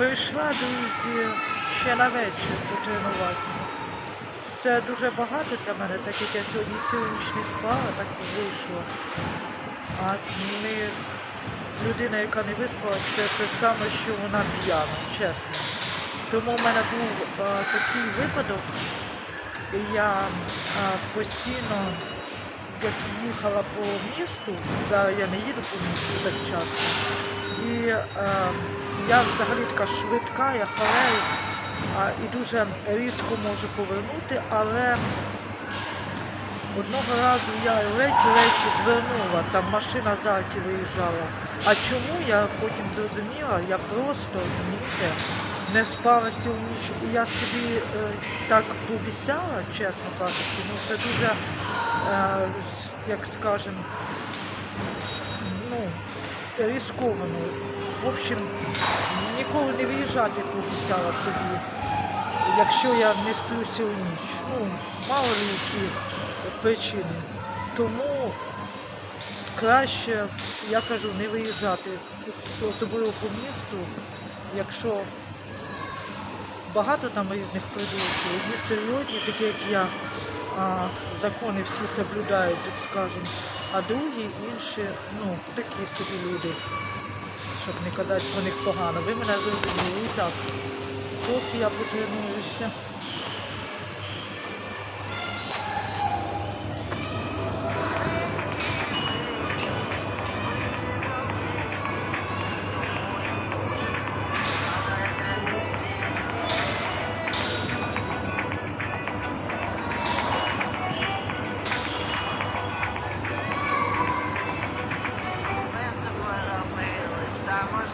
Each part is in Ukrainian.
Прийшла, ще на вечір потренувати. Це дуже багато для мене, так як я сьогодні сьогодні не спала, так і вийшло. А не людина, яка не виспала, це те саме, що вона п'яна, чесно. Тому в мене був а, такий випадок, і я а, постійно, як їхала по місту, зараз я не їду по місту так часто, і е, я взагалі така швидка, я халею а, і дуже різко можу повернути, але одного разу я ледь-ледь звернула, там машина ззаді виїжджала. А чому я потім зрозуміла, я просто розумієте, не спала всю ніч. Я собі е, так пообіцяла, чесно кажучи, ну це дуже, е, як скажем, ну, ризиковано. В общем, ніколи не виїжджати пообіцяла собі, якщо я не сплю цілу ніч. Ну, мало ли які причини. Тому краще, я кажу, не виїжджати, особливо по місту, якщо багато там різних продуктів. одні серйозні, такі як я, а, закони всі соблюдають, так скажемо, а другі інші, ну, такі собі люди, щоб не казати про них погано. Ви мене зрозуміли. І так, поки я потренуюся.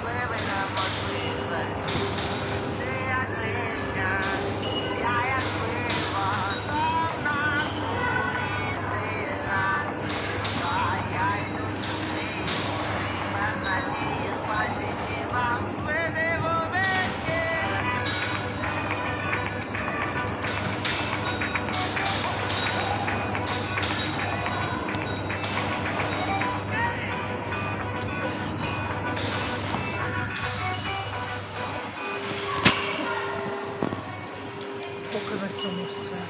live and unfortunately, like, সমস্যা